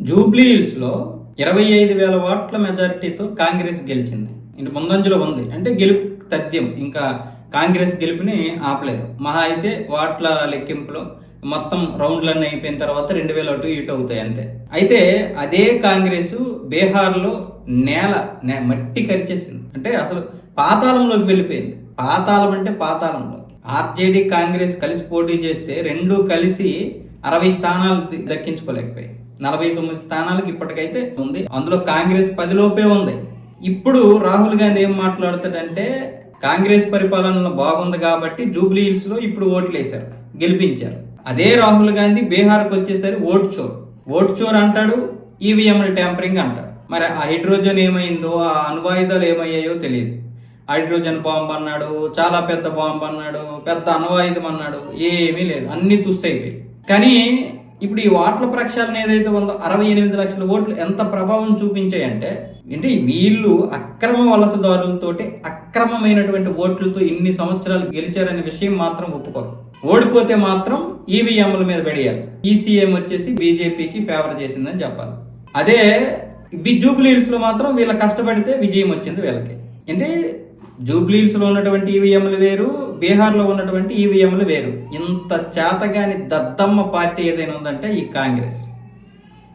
Jubilee హిల్స్లో ఇరవై ఐదు వేల ఓట్ల మెజారిటీతో కాంగ్రెస్ గెలిచింది. ఇంటి ముందంజలో ఉంది. అంటే గెలుపు తథ్యం. ఇంకా కాంగ్రెస్ గెలుపుని ఆపలేదు. మహా అయితే ఓట్ల లెక్కింపులో మొత్తం రౌండ్లన్నీ అయిపోయిన తర్వాత రెండు వేల అటు ఇటు అవుతాయి అంతే. అయితే అదే కాంగ్రెస్ బీహార్లో నేల నే- మట్టి కరిచేసింది. అంటే అసలు పాతాళంలోకి వెళ్ళిపోయింది. పాతాళం అంటే పాతాళంలోకి. ఆర్జేడీ కాంగ్రెస్ కలిసి పోటీ చేస్తే రెండు కలిసి అరవై స్థానాలు దక్కించుకోలేకపోయాయి. నలభై తొమ్మిది స్థానాలకు ఇప్పటికైతే ఉంది. అందులో కాంగ్రెస్ పదిలోపే ఉంది. ఇప్పుడు రాహుల్ గాంధీ ఏం మాట్లాడుతాడంటే కాంగ్రెస్ పరిపాలన బాగుంది కాబట్టి జూబ్లీ హిల్స్లో ఇప్పుడు ఓట్లు వేశారు గెలిపించారు. అదే రాహుల్ గాంధీ బీహార్కి వచ్చేసరి ఓట్ చోర్. ఓట్ చోర్ అంటాడు ఈవీఎంల ట్యాంపరింగ్ అంటాడు. మరి ఆ హైడ్రోజన్ ఏమైందో ఆ అణ్వాయుధాలు ఏమయ్యాయో తెలియదు. హైడ్రోజన్ బాంబు అన్నాడు చాలా పెద్ద బాంబు అన్నాడు పెద్ద అణ్వాయుధం అన్నాడు ఏమీ లేదు. అన్ని తుస్సైపోయి కానీ ఇప్పుడు ఈ ఓట్ల ప్రక్షాళన ఏదైతే ఉందో అరవై ఎనిమిది లక్షల ఓట్లు ఎంత ప్రభావం చూపించాయంటే అంటే వీళ్ళు అక్రమ వలసదారులతోటి అక్రమమైనటువంటి ఓట్లతో ఇన్ని సంవత్సరాలు గెలిచారనే విషయం మాత్రం ఒప్పుకోరు. ఓడిపోతే మాత్రం ఈవీఎంల మీద పెడియాలి ఈసీఎం వచ్చేసి బీజేపీకి ఫేవర్ చేసిందని చెప్పాలి. అదే బి జూబ్లీ లో మాత్రం వీళ్ళ కష్టపడితే విజయం వచ్చింది వీళ్ళకి. అంటే జూబ్లీల్స్లో ఉన్నటువంటి ఈవీఎంలు వేరు బీహార్లో ఉన్నటువంటి ఈవీఎంలు వేరు. ఇంత చేతగాని దద్దమ్మ పార్టీ ఏదైనా ఉందంటే ఈ కాంగ్రెస్.